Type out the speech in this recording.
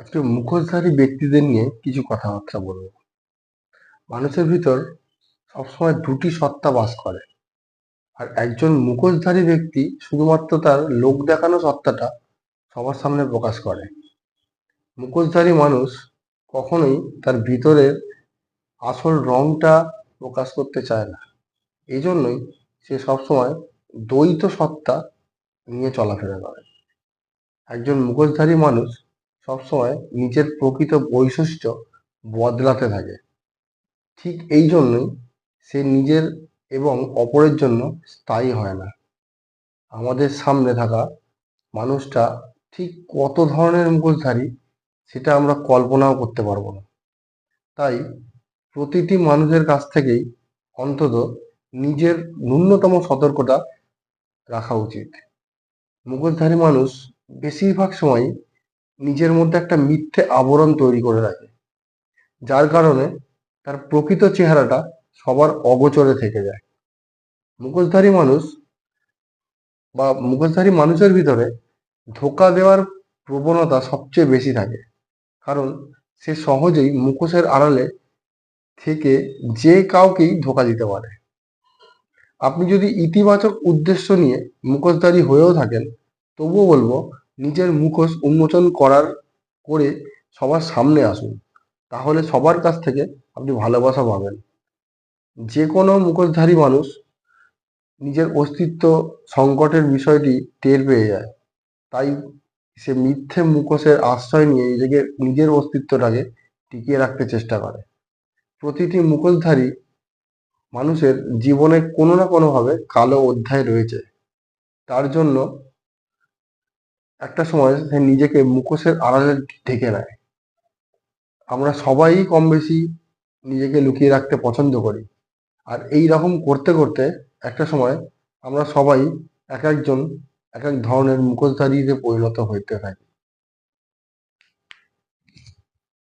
আজকে মুখোশধারী ব্যক্তিদের নিয়ে কিছু কথাবার্তা বলব। মানুষের ভিতর সবসময় দুটি সত্তা বাস করে। আর একজন মুখোশধারী ব্যক্তি শুধুমাত্র তার লোক দেখানো সত্তাটা সবার সামনে প্রকাশ করে। মুখোশধারী মানুষ কখনোই তার ভিতরের আসল রংটা প্রকাশ করতে চায় না। এই জন্যই সে সবসময় দ্বৈত সত্তা নিয়ে চলাফেরা করে। একজন মুখোশধারী মানুষ সবসময় নিজের প্রকৃত বৈশিষ্ট্য বদলাতে থাকে। ঠিক এই জন্যই সে নিজের এবং অপরের জন্য স্থায়ী হয় না। আমাদের সামনে থাকা মানুষটা ঠিক কত ধরনের মুখোশধারী সেটা আমরা কল্পনাও করতে পারব না। তাই প্রতিটি মানুষের কাছ থেকেই অন্তত নিজের ন্যূনতম সতর্কতা রাখা উচিত। মুখোশধারী মানুষ বেশিরভাগ সময় নিজের মধ্যে একটা মিথ্যে আবরণ তৈরি করে রাখে। যার কারণে তার প্রকৃত চেহারাটা সবার অগোচরে থেকে যায়। মুখোশধারী মানুষ বা মুখোশধারী মানুষের ভিতরে ধোকা দেওয়ার প্রবণতা সবচেয়ে বেশি থাকে। কারণ সে সহজেই মুখোশের আড়ালে থেকে যে কাউকেই ধোকা দিতে পারে। আপনি যদি ইতিবাচক উদ্দেশ্য নিয়ে মুখোশধারী হয়েও থাকেন, তবুও বলব নিজের মুখোশ উন্মোচন করার করে সবার সামনে আসুন। তাহলে সবার কাছ থেকে আপনি ভালোবাসা পাবেন। যে কোনো মুখোশধারী মানুষ নিজের অস্তিত্ব সংকটের বিষয়টি টের পেয়ে যায়। তাই সে মিথ্যে মুখোশের আশ্রয় নিয়ে নিজেকে নিজের অস্তিত্বটাকে টিকিয়ে রাখতে চেষ্টা করে। প্রতিটি মুখোশধারী মানুষের জীবনে কোনো না কোনোভাবে কালো অধ্যায় রয়েছে। তার জন্য একটা সময় সে নিজেকে মুখোশের আড়ালে ঢেকে নেয়। আমরা সবাই কম বেশি নিজেকে লুকিয়ে রাখতে পছন্দ করি। আর এই রকম করতে করতে একটা সময় আমরা সবাই এক একজন এক এক ধরনের মুখোশধারীতে পরিণত হইতে থাকি।